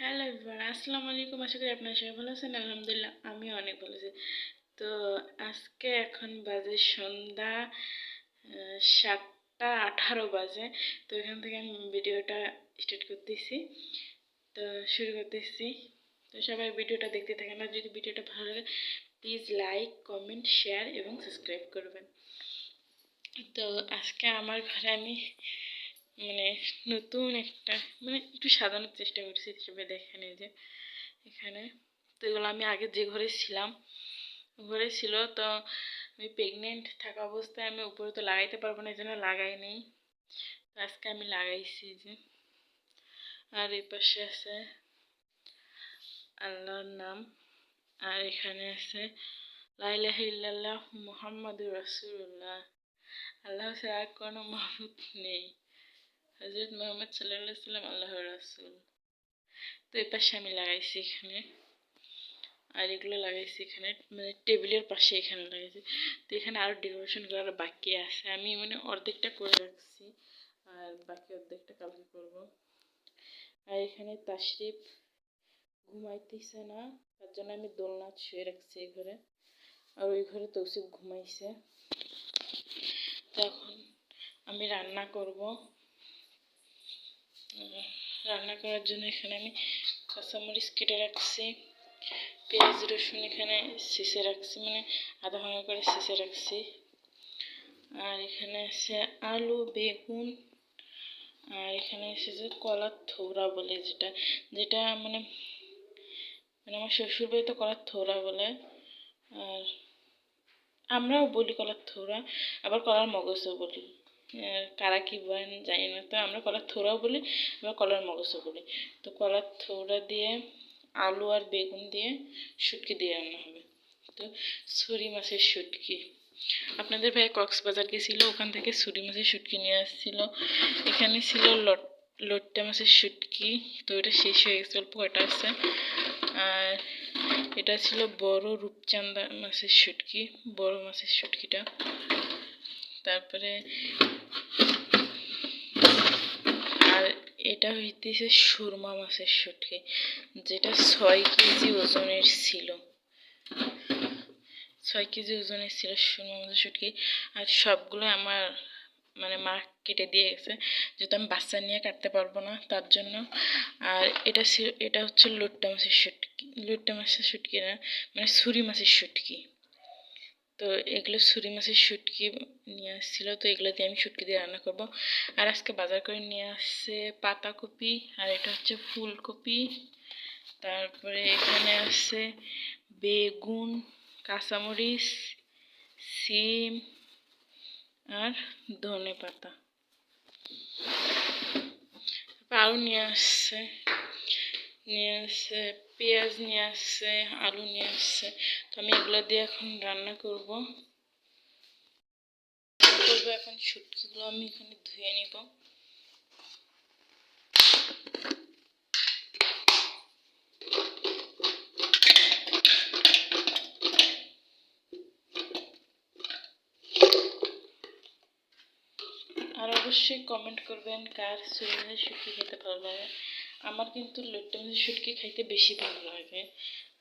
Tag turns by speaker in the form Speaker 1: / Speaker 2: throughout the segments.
Speaker 1: Hello everyone আসসালামু আলাইকুম। আশা করি আপনারা সবাই ভালো আছেন। আলহামদুলিল্লাহ আমি অনেক ভালো আছি। তো আজকে এখন বাজে সন্ধ্যা সাতটা আঠারো বাজে। তো এখান থেকে আমি ভিডিওটা স্টার্ট করতেছি। তো শুরু করতেছি। তো সবাই ভিডিওটা দেখতে থাকেন। আর যদি ভিডিওটা ভালো লাগে প্লিজ লাইক কমেন্ট শেয়ার এবং সাবস্ক্রাইব করবেন। তো আজকে আমার ঘরে আমি মানে নতুন একটা মানে একটু সাজানোর চেষ্টা করছি হিসেবে দেখেন এই যে এখানে। তো এগুলো আমি আগে যে ঘরে ছিলাম, ঘরে ছিল তো আমি প্রেগনেন্ট থাকা অবস্থায় আমি উপরে তো লাগাইতে পারব না, এই জন্য লাগাইনি তো আজকে আমি লাগাইছি যে, আর এই পাশে আছে আল্লাহর নাম, আর এখানে আছে লাইলাহ ইল্লাল্লাহ মুহাম্মাদুর রাসূলুল্লাহ। আল্লাহ ছাড়া কোনো মাহবুদ নেই। হজরত মোহাম্মদ সাল্লাহ সাল্লাম আল্লাহ রাসুল তো এই পাশে আমি লাগাইছি এখানে আর এগুলো লাগাইছি এখানে মানে টেবিলের পাশে এখানে লাগাইছি তো এখানে আরও ডেকোরেশন করার বাকি আছে আমি মানে অর্ধেকটা করে রাখছি আর বাকি অর্ধেকটা কালকে করব আর এখানে তাশরিফ ঘুমাইতেছে না তার জন্য আমি দোলনা শুয়ে রাখছি এই ঘরে আর ওই ঘরে তৌসিফ ঘুমাইছে তখন আমি রান্না করব রান্না করার জন্য এখানে আমি কাঁচামরিচ কেটে রাখছি, পেঁয়াজ, রসুন এখানে শেষে রাখছি মানে আধা ভাঙা করে শেষে রাখছি। আর এখানে আছে আলু, বেগুন, আর এখানে এসেছে কলার থৌরা বলে যেটা যেটা মানে মানে আমার শ্বশুর বাড়িতে কলার থৌরা বলে, আর আমরাও বলি কলার থৌরা আবার কলার মগজও বলি। কারা কী বলেন জানি না। তো আমরা কলার থোড়াও বলি আবার কলার মগজও বলি। তো কলার থোড়া দিয়ে আলু আর বেগুন দিয়ে শুটকি দিয়ে রান্না হবে। তো ছুরি মাছের শুটকি। আপনাদের ভাই কক্সবাজার গেছিল, ওখান থেকে ছুরি মাছের শুটকি নিয়ে আসছিল। এখানে ছিল লট লোট্টা মাছের শুটকি। তো এটা শেষ হয়ে গেছে, অল্প কটা আছে। আর এটা ছিল বড় রূপচান্দা মাছের শুটকি, বড় মাছের শুটকিটা। তারপরে আর এটা হইতেছে সুরমা মাছের শুটকি, যেটা ছয় কেজি ওজনের ছিল। ছয় কেজি ওজনের ছিল সুরমা মাছের শুটকি, আর সবগুলো আমার মানে মা কেটে দিয়ে গেছে, যেহেতু আমি বাচ্চা নিয়ে কাটতে পারব না তার জন্য। আর এটা ছিল, এটা হচ্ছে লুট্টা মাছের শুটকি, লুট্টা মাছের শুটকি না মানে ছুরি মাছের শুটকি। তো এগুলো ছুরি মাছের শুটকি নিয়ে আসছিল, তো এগুলো দিয়ে আমি শুটকি দিয়ে রান্না করব। আর আজকে বাজার করে নিয়ে আসছে পাতাকপি, আর এটা হচ্ছে ফুলকপি। তারপরে এখানে আছে বেগুন, কাঁচামরিচ, সিম, আর ধনে পাতা। আরও নিয়ে আসছে। নিয়ে আসছে পেঁয়াজ নিয়ে আসছে আলু নিয়ে আসছে তো আমি এগুলো দিয়ে এখন রান্না করব। করব এখন শুটকিগুলো আমি এখানে ধুয়ে নিব। আর অবশ্যই কমেন্ট করবেন কার সুইমের শুটকি খেতে ভালো লাগে। আমার কিন্তু লোট্টা মাছের শুটকি খাইতে বেশি ভালো লাগে।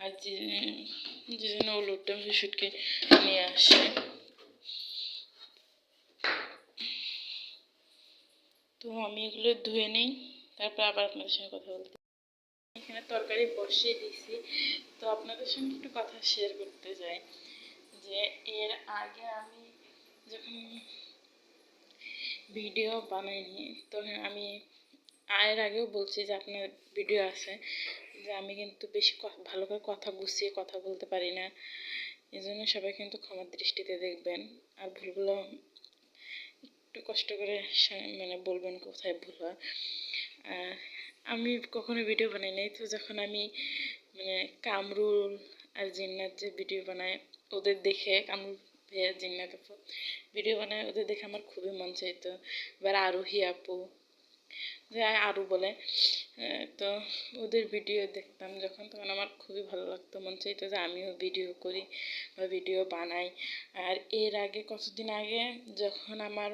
Speaker 1: আর যে যে জন্য ও লোট্টা মাছের শুটকি নিয়ে আসে। তো আমি এগুলো ধুয়ে নিই, তারপর আবার আপনাদের সঙ্গে কথা বলতে। এখানে তরকারি বসিয়ে দিয়েছি। তো আপনাদের সঙ্গে একটু কথা শেয়ার করতে চাই যে এর আগে আমি যখন ভিডিও বানাইনি, তখন আমি এর আগেও বলছি যে আপনার ভিডিও আছে যে আমি কিন্তু বেশি ভালো করে কথা গুছিয়ে কথা বলতে পারি না। এই জন্য সবাই কিন্তু ক্ষমার দৃষ্টিতে দেখবেন। আর ভুলগুলো একটু কষ্ট করে মানে বলবেন কোথায় ভুল হয় আমি কখনো ভিডিও বানাই নাই, তো যখন আমি মানে কামরুল আর জিন্নাত যে ভিডিও বানায়, ওদের দেখে কামরুল ভাইয়া, জিন্নাত আপু ভিডিও বানায়, ওদের দেখে আমার খুবই মন চাইতো। এবার আরোহী আপু যে আরও বলে। তো ওদের ভিডিও দেখতাম যখন, তখন আমার খুবই ভালো লাগতো। মন চাইতো যে আমিও ভিডিও করি বা ভিডিও বানাই। আর এর আগে, কতদিন আগে যখন আমার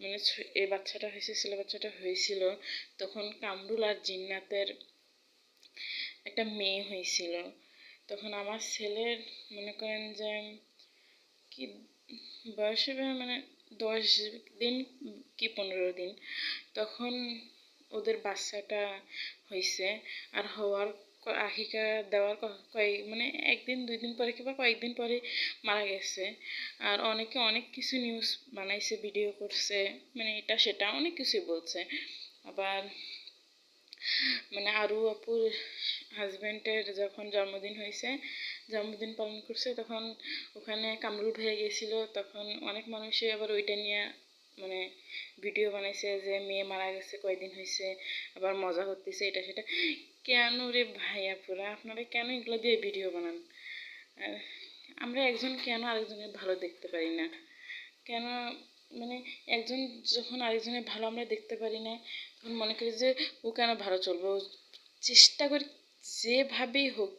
Speaker 1: মানে এই বাচ্চাটা হয়েছে, ছেলে বাচ্চাটা হয়েছিল, তখন কামরুল আর জিন্নাতের একটা মেয়ে হয়েছিল। তখন আমার ছেলের মনে করেন যে, কি বয়স মানে দশ দিন কি পনেরো দিন, তখন ওদের বাচ্চাটা হয়েছে আর হওয়ার আহিকা দেওয়ার কয়েক মানে একদিন, দুই দিন পরে কিংবা কয়েকদিন পরে মারা গেছে। আর অনেকে অনেক কিছু নিউজ বানাইছে ভিডিও করছে মানে এটা সেটা অনেক কিছুই বলছে। আবার মানে আরু আপুর হাজব্যান্ডের যখন জন্মদিন হয়েছে, জন্মদিন পালন করছে, তখন ওখানে কামরুল ভাইয়া গেছিল, তখন অনেক মানুষই আবার ওইটা নিয়ে মানে ভিডিও বানাইছে যে মেয়ে মারা গেছে, কয়দিন হয়েছে, আবার মজা করতেছে, এটা সেটা। কেন রে ভাইয়া পুরা আপনারা কেন এগুলো দিয়ে ভিডিও বানান? আমরা একজন কেন আরেকজনের ভালো দেখতে পারি না? কেন মানে একজন যখন আরেকজনের ভালো আমরা দেখতে পারি না মনে করি যে ও কেন ভালো চলবে? ও চেষ্টা করি যেভাবেই হোক,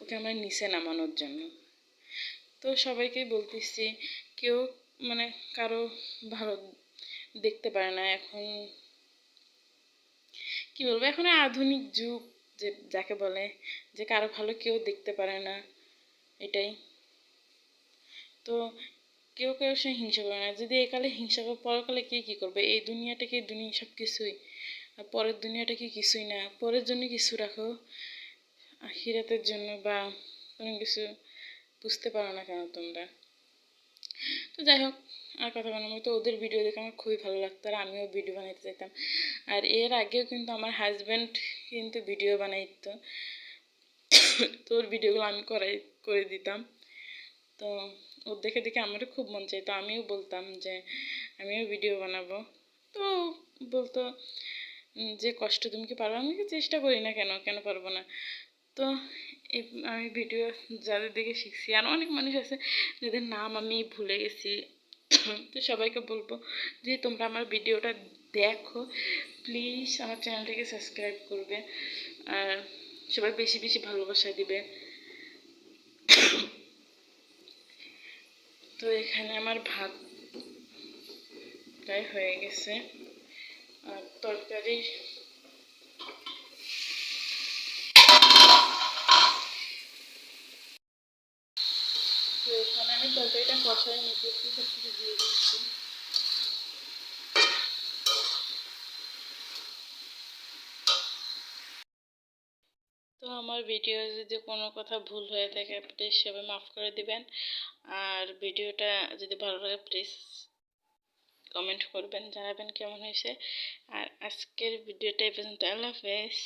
Speaker 1: ওকে আমরা নিচে নামানোর জন্য। তো সবাইকেই বলতেছি, কেউ মানে কারও ভালো দেখতে পারে না। এখন কি বলব? এখন আধুনিক যুগ যে, যাকে বলে যে, কারও ভালো কেউ দেখতে পারে না। এটাই। তো কেউ কেউ সে হিংসা করে না। যদি একালে হিংসা করে, পরকালে কে কী করবে? এই দুনিয়াটাকে দুনিয়া সব কিছুই আর পরের দুনিয়াটা কি কিছুই না? পরের জন্য কিছু রাখো। আখিরাতের জন্য বা কোনো কিছু বুঝতে পারো না কেন তোমরা। তো যাই হোক, আর কথা বলার মতো ওদের ভিডিও দেখে আমার খুবই ভালো লাগতো আর আমিও ভিডিও বানাইতে চাইতাম। আর এর আগেও কিন্তু আমার হাজব্যান্ড কিন্তু ভিডিও বানাইতো। তো ওর ভিডিওগুলো আমি করাই, করে দিতাম। তো ওর দেখে দেখে আমারও খুব মন চাই তো আমিও বলতাম যে, আমিও ভিডিও বানাবো। তো বলতো যে কষ্ট তুমি কি পারবে আমি চেষ্টা করি না কেন? কেন পারব না? তো আমি ভিডিও যাদের দেখে শিখছি, আর অনেক মানুষ আছে যাদের নাম আমি ভুলে গেছি। তো সবাইকে বলব যে, তোমরা আমার ভিডিওটা দেখো। প্লিজ আমার চ্যানেলটাকে সাবস্ক্রাইব করবে। আর সবাই বেশি বেশি ভালোবাসা দিবে। তো এখানে আমার ভাত প্রায় হয়ে গেছে। আর তরকারি তো এখানে আমি তরকারিটা কষাই নিতেছি সব কিছু দিয়ে দিচ্ছি তো আমার ভিডিও যদি কোনো কথা ভুল হয়ে থাকে প্লিজ সবাই মাফ করে দিবেন। আর ভিডিওটা যদি ভালো লাগে প্লিজ কমেন্ট করবেন, জানাবেন কেমন হয়েছে। আর আজকের ভিডিওটা এই পর্যন্ত। আল্লাহ হাফেজ।